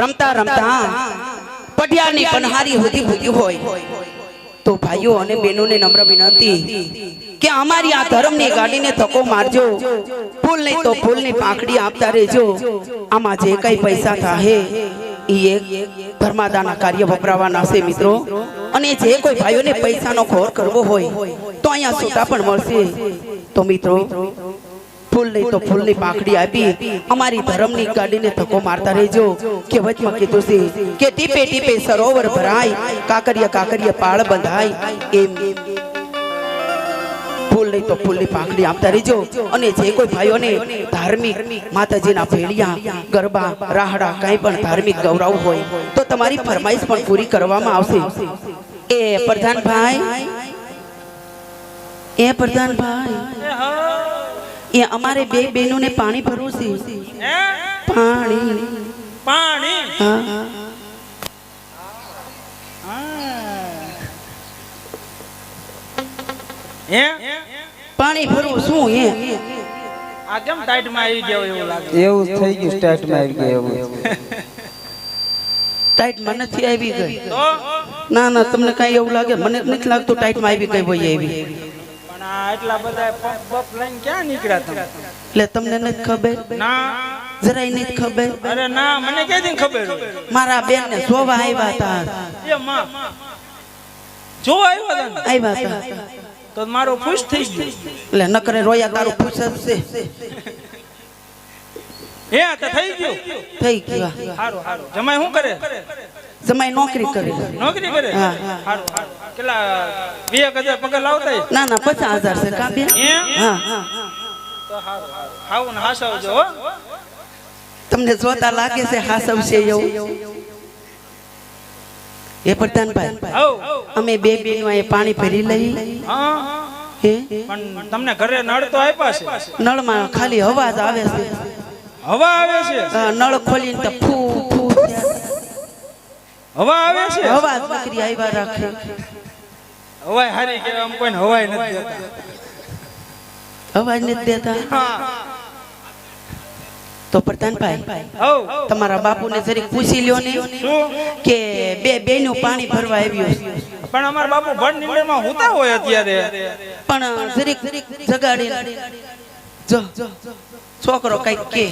રમતા રમતા પટિયાની પનહારી સુધી ભૂકી હોય. તો ભાઈઓ અને બહેનોને નમ્ર વિનંતી કે અમારી આ ધર્મની ગાડીને ધક્કો મારજો. ફૂલ નહીં તો ફૂલની પાંખડી આપતા રહેજો. આમાં જે કઈ પૈસા થાય એ એક ધર્માદાના કાર્ય વપરાવાના છે મિત્રો. અને જે કોઈ ભાઈઓને પૈસાનો ખોર કરવો હોય, તો અહીંયા સુતા પણ મળશે. તો મિત્રો ફૂલ નહીં તો ફૂલની પાખડી આપી અમારી ધર્મની ગાડીને ધક્કો મારતા રહેજો. કે વચમાં કીધું છે કે ટીપે ટીપે સરોવર ભરાય, કાકરિયા કાકરિયા પાળ બંધાય. એમ ફૂલ નહીં જે કોઈ ભાઈઓને ધાર્મિક માતાજીના ભેળિયા, ગરબા, રાહડા કાંઈ પણ ધાર્મિક ગૌરવ હોય, તો તમારી ફરમાઈશ પણ પૂરી કરવામાં આવશે. એ પ્રધાનભાઈ એ પ્રધાનભાઈ એ અમારે બે બહેનોને પાણી ભરવું છે. પાણી. પાણી? હા. હા. હે પાણી ભરવું શું હે? આ કેમ ટાઈટમાં આવી ગયો એવું લાગે? એવું થઈ ગયું સ્ટાર્ટમાં આવી ગયું એવું ટાઈટ મને નથી આવી ગઈ. ના ના તમને કઈ એવું લાગે? મને નથી લાગતું ટાઈટમાં આવી ગઈ હોય એવી. એટલા બધા પંપ બપ લઈને ક્યાં નીકળ્યા તમે? એટલે તમને નથી ખબર? ના. જરાય નથી ખબર? અરે ના મને ક્યાંથી ખબર? મારા બેન ને જોવા આવ્યા હતા. એ માં આવ્યો હતા આવ્યા હતા. તો મારો ખુશ થઈ ગયો. એટલે નકરે રોયા તારું પૂછશે હે તો થઈ ગયું. થઈ ગયા. સારું સારું જમાઈ શું કરે? જમાઈ નોકરી કરે. નોકરી કરે? કેટલા એક હજાર પગાર લાવતા ના ના પચાસ હજાર છે કાપ્યા હા હા તો સારું સારું ખાવું ને હાસવજો હો. તમને જોતા લાગે છે હાસવ છે એવું? એ પ્રધાનભાઈ અમે બે બેનો એ પાણી ભરી લઈ. પણ તમને ઘરે નળ તો આપ્યા છે? નળમાં ખાલી અવાજ આવે છે. હવા આવે છે? નળ ખોલીને તો ફૂ ફૂ. હવા આવે છે? હવા દીકરી આવ્યા રાખે. હવાય હારી કે આમ કોઈને હવાય નથી દેતા. હવાય નથી દેતા. હા. તો પ્રધાનભાઈ તમારા બાપુને જરીક પૂછી લ્યો ને કે બે બેનું પાણી ભરવા આવ્યું પણ અમારા બાપુ ભણ નીંદરમાં હોતા હોય અત્યારે. પણ જરીક જગાડી. જો. છોકરો કંઈક કે.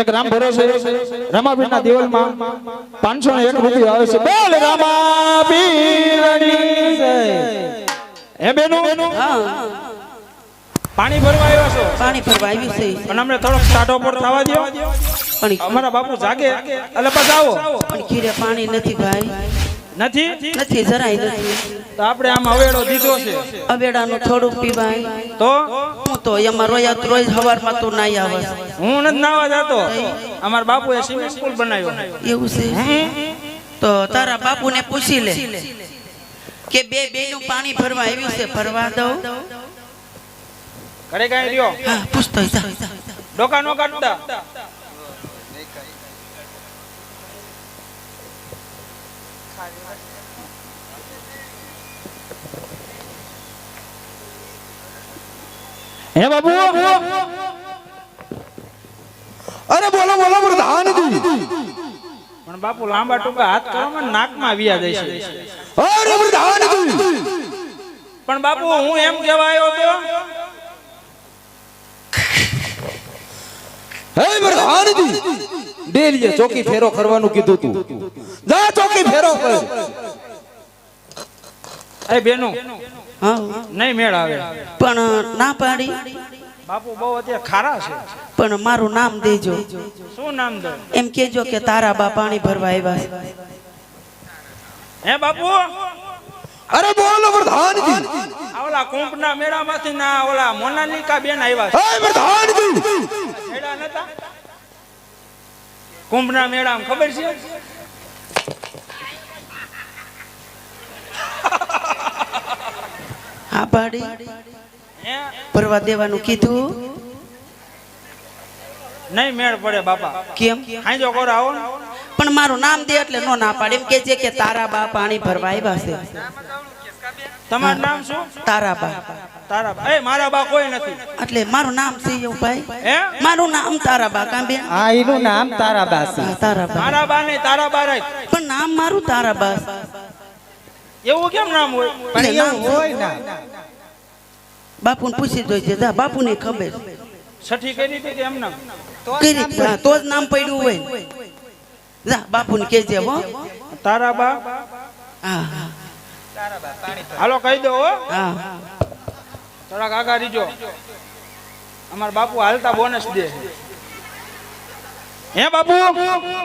એક રામ ભરોસે રમાપીરના દિવાલમાં પાંચસો ને એક રૂપિયા આવે છે. બોલ રમાપીરની જય. હે બેનો? પાણી ભરવા આવ્યા છો? પાણી ભરવા આવ્યું છે. પણ અમને થોડોક સાઢો પર થવા દો પણ અમારા બાપુ જાગે. એટલે બસ આવો. પણ ખીરે પાણી નથી ભાઈ. નથી? નથી જરાય નથી. તો આપણે આમ અવેડો દીધો છે. અવેડાનું થોડું પીવાય. તો? હું તો એમાં રોયા રોજ સવારમાં તો નાઈ આવે. હું નથી નાવા જતો. અમારા બાપુએ સ્વિમિંગ પુલ બનાવ્યો. એવું છે? તો તારા બાપુને પૂછી લે કે બે બેનું પાણી ભરવા આવ્યું છે ભરવા દઉં? ઘરે કાંઈ રહ્યો? હા પૂછતો ડોકા નો કાઢતા? હે બાબુ અરે બોલો બોલો પ્રધાનજી પણ બાપુ લાંબા ટૂંકા હાથ કરવામાં ને નાકમાં વ્યા જાય છે. અરે પ્રધાનજી પણ બાપુ હું એમ કહેવા આવ્યો તો હે પ્રધાનજી ડેલીએ ચોકી ફેરો કરવાનું કીધું તું. જા ચોકી ફેરો કર એ બેનું હા. નહીં મેળ આવે. પણ ના પાડી. બાપુ બહુ અત્યારે ખારા છે. પણ મારું નામ દેજો. શું નામ દો? એમ કેજો કે તારા બા પાણી ભરવા આવ્યા હે બાપુ? અરે બોલો પ્રધાનજી. ઓલા કુંભના મેળામાંથી ના ઓલા મોનાલિકા બેન આવ્યા મેળા નતા? કુંભના મેળામાં ખબર છે? હા પાડી. દેવાનું કીધું? નહીં મેળ પડે બાપા. કેમ? હાંજો કોર આવો પણ મારું નામ દે એટલે નો ના પાડે. એમ કે છે કે તારા બાપા પાણી ભરવા આવ્યા છે. તમારું નામ શું? તારાબા તારાબા એ મારા બા કોઈ નથી. એટલે મારું નામ છે એવું ભાઈ? હે? મારું નામ તારાબા કાંબે હા એનું નામ તારાબા છે. હા, તારાબા. મારા બા નહીં તારા બા રાખ પણ નામ મારું તારાબા. એવું કેમ નામ હોય? પણ નામ એવું હોય ના. બાપુને પૂછી જોઈજે. દા બાપુને ખબર. છઠ્ઠી કરી હતી કે એમ નામ કરી. રીતે તો જ નામ પડ્યું હોય. જા બાપુને કહેજે હો. તારાબા? હા હા. હાલો કહી દો થોડાક આગા રીજો. અમાર બાપુ હાલતા બોનસ દે. હે બાપુ?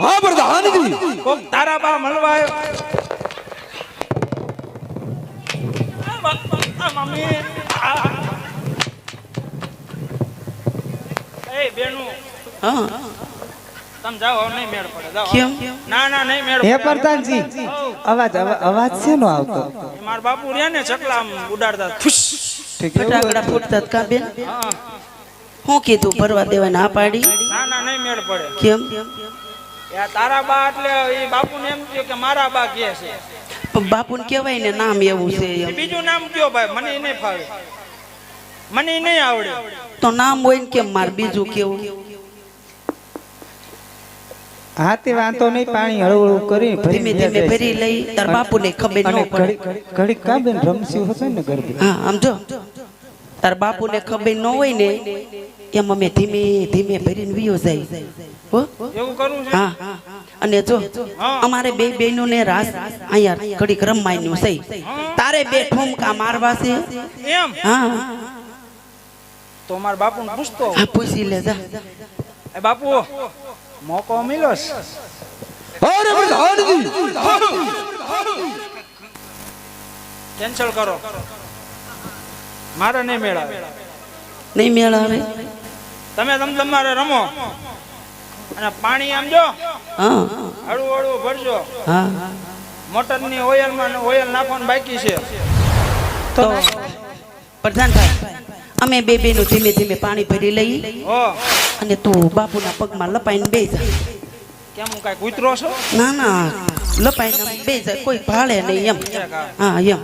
હા પ્રધાનજી કોક તારા બા મળવા આવ્યો મમ્મી એ બેનું. હા. તમે જાઓ હવે નહીં મેળ પડે. જાઓ કેમ? ના ના નહીં મેળ હે પ્રધાનજી અવાજ અવા- અવાજ શેનો આવતો? મારા બાપુ રહ્યા ને ચકલા આમ ઉડાડતા. ખુશ ફટાકડા ફૂટતા જ બેન? હું. કીધું ભરવા દેવા ના પાડી? ના ના નહીં મેળ પડે. કેમ? તારા બા એટલે એ બાપુને એમ કહ્યું કે મારા બા કે છે. બાપુને કહેવાય ને નામ એવું છે બીજું નામ કયો ભાઈ? મને નહીં ફાવે. મને નહીં આવડે. તો નામ હોય ને કેમ માર બીજું કેવું? હા તે વાંધો નહીં પાણી હળવું કરી ધીમે ધીમે ભરી લઈ તાર બાપુને ખબર ન અને પડે. ઘડી ઘડી કા બેન રમસ્યું હશે ને ગરબે. હા આમ જો. તાર બાપુને ખબર ન હોય ને એમ અમે ધીમે ધીમે ભરીને વિયો જાય. હો? એવું કરું છે? હા. અને જો અમારે બે બહેનો ને રાસ અહીંયા ઘડીક રમવાયનું છે. તારે બે ઠુમકા મારવા છે? એમ? હા. તો મારા બાપુને પૂછતો. હા પૂછી લે જા બાપુ મોકો મિલો અરે પ્રધાનજી કેન્સલ કરો. મારે નહીં મેળાવે. નહીં મેળા તમે તમ તમારે રમો. અને પાણી આમ જો. હા. હળવું હળવું ભરજો. હા. મોટરની ઓઇલમાં માં ઓઇલ નાખવાનું બાકી છે. તો પ્રધાન અમે બે બેનું ધીમે ધીમે પાણી ભરી લઈ અને તું બાપુના પગમાં લપાઈને બે જા કેમ હું કાંઈ કૂતરો છો? ના ના. લપાઈને બે જાય કોઈ ભાળે નહીં એમ. હા એમ.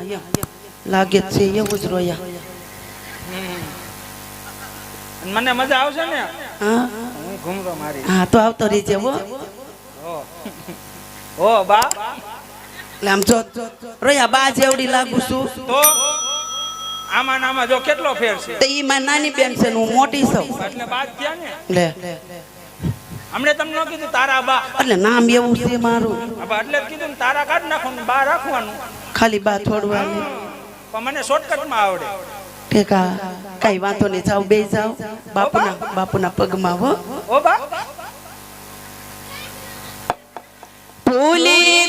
લાગે છે એવું જ રોયા. મને મજા આવશે ને? હા. હું ઘૂમરો મારી હા તો આવતો રહેજે હો. હો. હો બા. એટલે આમ જો. રોયા બા જેવડી લાગુ છું. તો? આમાં આમાં જો કેટલો ફેર છે? તો ઈ મારી નાની બેન છે હું મોટી છું. એટલે બાદ થયા ને? લે. હમણે તમને ન કીધું તારા બા. એટલે નામ એવું છે મારું. એટલે કીધું તારા કાઢ નાખવાનું બા રાખવાનું. ખાલી બા થોડવાની પણ મને શોર્ટકટમાં આવડે. ઠેકા કઈ વાંધો નહીં જાવ બે. જાવ બાપુના બાપુના પગમાં હો. ઓ બા. ભૂલી